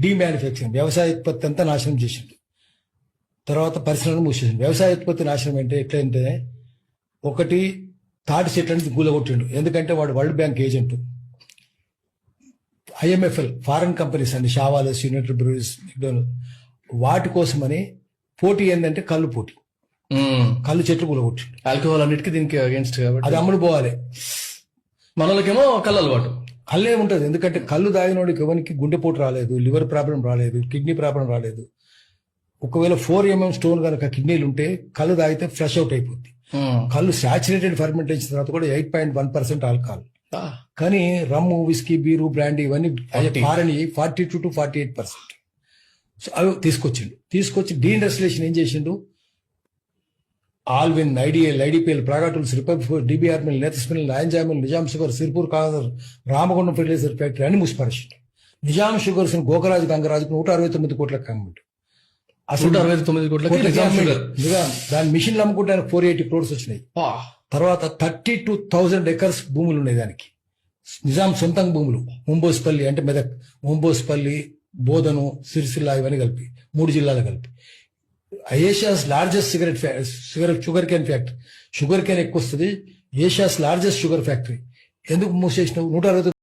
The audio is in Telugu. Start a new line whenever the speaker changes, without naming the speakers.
డీమ్యానుఫ్యాక్చరింగ్ వ్యవసాయ ఉత్పత్తి అంతా నాశనం చేసిండు తర్వాత పరిశ్రమలు మూసేసిండు వ్యవసాయ ఉత్పత్తి నాశనం అంటే ఎట్లంటే ఒకటి తాటి చెట్లని కూలగొట్టిండు ఎందుకంటే వాడు world bank agent. IMFL foreign companies అండి షావాలస్ యునైటెడ్ మెక్డోనల్ వాటి కోసమని పోటీ ఏంటంటే కళ్ళు పోటీ. కళ్ళు చెట్లు కూలగొట్టిండు
ఆల్కహాల్ అన్నిటికీ దీనికి అగేన్స్ట్ కాబట్టి.
అది అమ్ముడు పోవాలి.
మనలకేమో కళ్ళు అలవాటు.
కళ్ళే ఉంటుంది. ఎందుకంటే కళ్ళు తాగినోడికి ఎవరికి గుండెపోటు రాలేదు లివర్ ప్రాబ్లం రాలేదు కిడ్నీ ప్రాబ్లం రాలేదు. ఒకవేళ ఫోర్ ఎంఎం స్టోన్ కనుక కిడ్నీలు ఉంటే కళ్ళు తాగితే ఫ్రెష్ అవుట్ అయిపోద్ది.
ఉమ్.
కళ్ళు సాచురేటెడ్ ఫర్మెంటేషన్ తర్వాత కూడా eight point one percent alcohol. కానీ రమ్ము విస్కీ బీరు బ్రాండీ ఇవన్నీ
40.
Foreign forty two to forty eight percent. అవి తీసుకొచ్చిండు. తీసుకొచ్చి డీఇండస్ట్రియేషన్ ఏం చేసిండు? Allwyn IDL IDPL Praga Tools republic DBR mill నేతస్ mill నాయంజామిల్ నిజాం షుగర్ సిర్పూర్ కాదర్ రామగుండం ఫెర్టిలైజర్ ఫ్యాక్టరీ అని మూసిపరిచిండు నిజాం షుగర్స్ గోకరాజు గంగరాజుకు నూట అరవై తొమ్మిది కోట్లకు అమ్మిండు
నూట అరవై తొమ్మిది కోట్లకి నిజాం
దాని మిషన్లు అమ్ముకుంటే ఫోర్ ఎయిటీ క్రోడ్స్ వచ్చినాయి. తర్వాత థర్టీ టూ థౌజండ్ ఎకర్స్ భూములు ఉన్నాయి దానికి. నిజాం సొంతం భూములు. ముంబోస్పల్లి అంటే మెదక్ ముంబోస్పల్లి బోధను సిరిసిల్ల ఇవన్నీ కలిపి మూడు జిల్లాలు కలిపి. Asia's largest cigarette cigarette sugar cane factory sugar cane ఎక్కువ వస్తుంది. ఏషియాస్ లార్జెస్ట్ షుగర్ ఫ్యాక్టరీ ఎందుకు మూసేసినావు? నూట అరవై